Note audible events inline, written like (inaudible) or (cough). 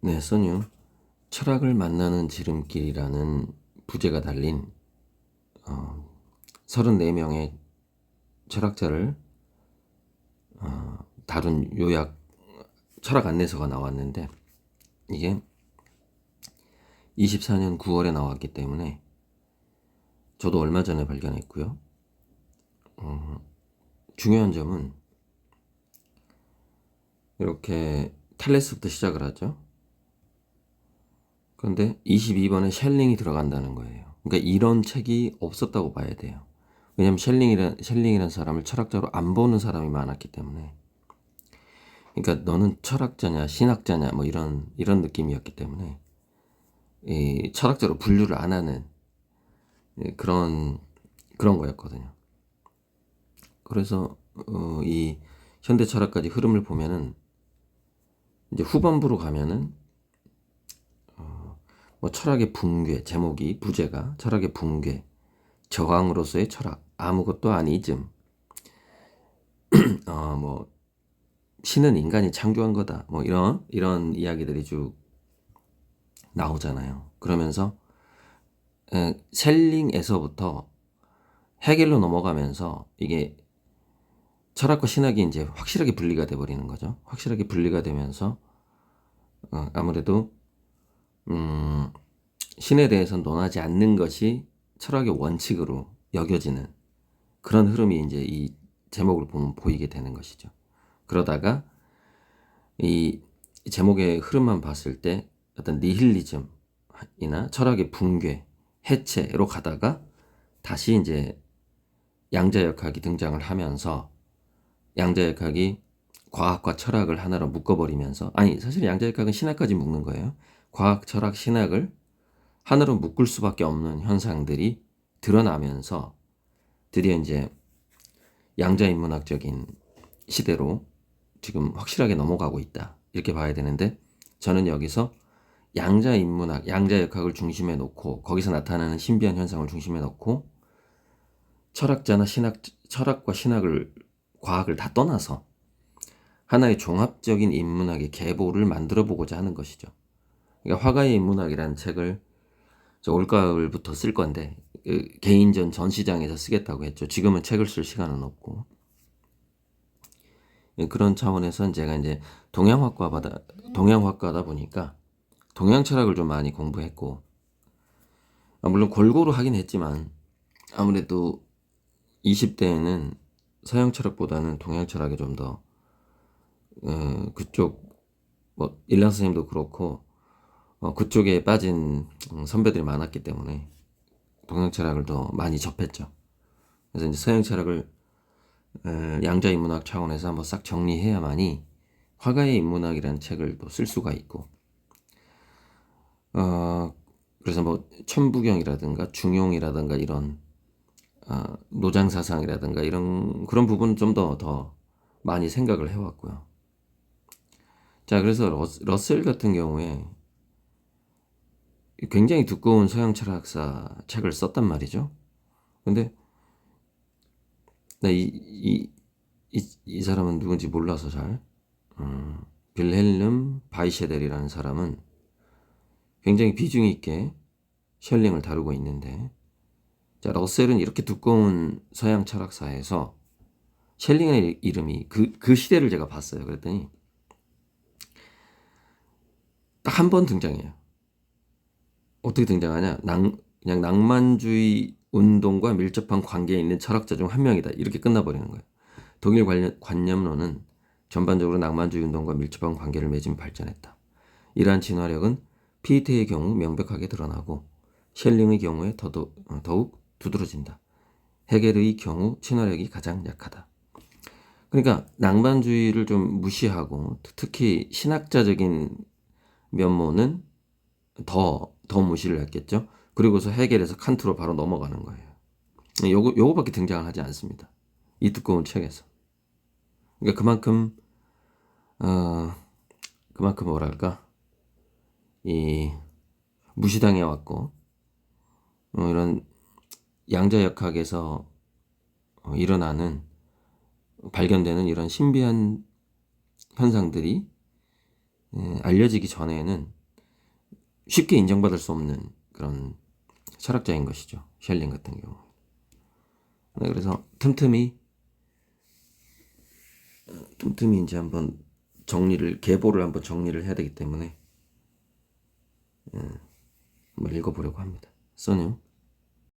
네, 써뉴. 철학을 만나는 지름길이라는 부제가 달린 어, 34명의 철학자를 어, 다룬 요약 철학 안내서가 나왔는데 이게 24년 9월에 나왔기 때문에 저도 얼마 전에 발견했고요. 어, 중요한 점은 이렇게 탈레스부터 시작을 하죠. 그런데 22번에 셸링이 들어간다는 거예요. 그러니까 이런 책이 없었다고 봐야 돼요. 왜냐면 셸링이란 셸링이라는 사람을 철학자로 안 보는 사람이 많았기 때문에. 그러니까 너는 철학자냐 신학자냐 뭐 이런 이런 느낌이었기 때문에 이 철학자로 분류를 안 하는 예, 그런 그런 거였거든요. 그래서 어, 이 현대 철학까지 흐름을 보면은 이제 후반부로 가면은 어, 뭐 철학의 붕괴 제목이 부제가 철학의 붕괴 저항으로서의 철학 아무것도 아니즘 (clears throat) 어 뭐 신은 인간이 창조한 거다 뭐 이런 이런 이야기들이 쭉 나오잖아요. 그러면서 에, 셀링에서부터 해겔로 넘어가면서 이게 철학과 신학이 이제 확실하게 분리가 돼 버리는 거죠. 확실하게 분리가 되면서 어, 아무래도 음, 신에 대해서 논하지 않는 것이 철학의 원칙으로 여겨지는 그런 흐름이 이제 이 제목을 보면 보이게 되는 것이죠. 그러다가 이 제목의 흐름만 봤을 때 어떤 니힐리즘이나 철학의 붕괴, 해체로 가다가 다시 이제 양자역학이 등장을 하면서 양자역학이 과학과 철학을 하나로 묶어버리면서 아니 사실 양자역학은 신학까지 묶는 거예요. 과학, 철학, 신학을 하나로 묶을 수밖에 없는 현상들이 드러나면서 드디어 이제 양자인문학적인 시대로 지금 확실하게 넘어가고 있다. 이렇게 봐야 되는데 저는 여기서 양자인문학, 양자역학을 중심에 놓고 거기서 나타나는 신비한 현상을 중심에 놓고 철학자나 신학, 철학과 신학을 과학을 다 떠나서 하나의 종합적인 인문학의 계보를 만들어 보고자 하는 것이죠. 그러니까 화가의 인문학이라는 책을 저 올가을부터 쓸 건데 그 개인전 전시장에서 쓰겠다고 했죠. 지금은 책을 쓸 시간은 없고 그런 차원에서 제가 이제 동양학과받아 동양학과다 보니까 동양 철학을 좀 많이 공부했고 아, 물론 골고루 하긴 했지만 아무래도 20대에는 서양 철학보다는 동양 철학이 좀더 어, 그쪽 뭐 일란 선생님도 그렇고 어, 그쪽에 빠진 음, 선배들이 많았기 때문에 동양 철학을 더 많이 접했죠. 그래서 이제 서양 철학을 어, 양자 인문학 차원에서 한번 싹 정리해야만이 화가의 인문학이라는 책을 또 쓸 수가 있고 어, 그래서 뭐 천부경이라든가 중용이라든가 이런 어, 노장 사상이라든가 이런 그런 부분 좀 더더 많이 생각을 해왔고요. 자, 그래서 러스, 러셀 같은 경우에 굉장히 두꺼운 서양 철학사 책을 썼단 말이죠. 근데 나이이 이, 이 사람은 누군지 몰라서 잘 음, 빌헬름 바이셰델이라는 사람은 굉장히 비중 있게 셜링을 다루고 있는데 자 러셀은 이렇게 두꺼운 서양 철학사에서 셸링의 이름이 그, 그 시대를 제가 봤어요. 그랬더니 딱 한 번 등장해요. 어떻게 등장하냐? 낭, 그냥 낭만주의 운동과 밀접한 관계에 있는 철학자 중 한 명이다. 이렇게 끝나버리는 거예요. 독일 관념, 관념론은 전반적으로 낭만주의 운동과 밀접한 관계를 맺으며 발전했다. 이러한 진화력은 피테의 경우 명백하게 드러나고 셸링의 경우에 더더, 어, 더욱 두드러진다. 해겔의 경우 친화력이 가장 약하다. 그러니까 낭만주의를 좀 무시하고 특히 신학자적인 면모는 더, 더 무시를 했겠죠. 그리고서 해결해서 칸트로 바로 넘어가는 거예요. 요거, 요거밖에 등장을 하지 않습니다. 이 두꺼운 책에서. 그러니까 그만큼, 어, 그만큼 뭐랄까, 이, 무시당해 왔고, 어, 이런 양자역학에서 어, 일어나는, 발견되는 이런 신비한 현상들이 예, 알려지기 전에는 쉽게 인정받을 수 없는 그런 철학자인 것이죠. 셸링 같은 경우. 네, 그래서 틈틈이 어, 틈틈이 이제 한번 정리를 계보를 한번 정리를 해야 되기 때문에 예, 한번 읽어보려고 합니다. 써님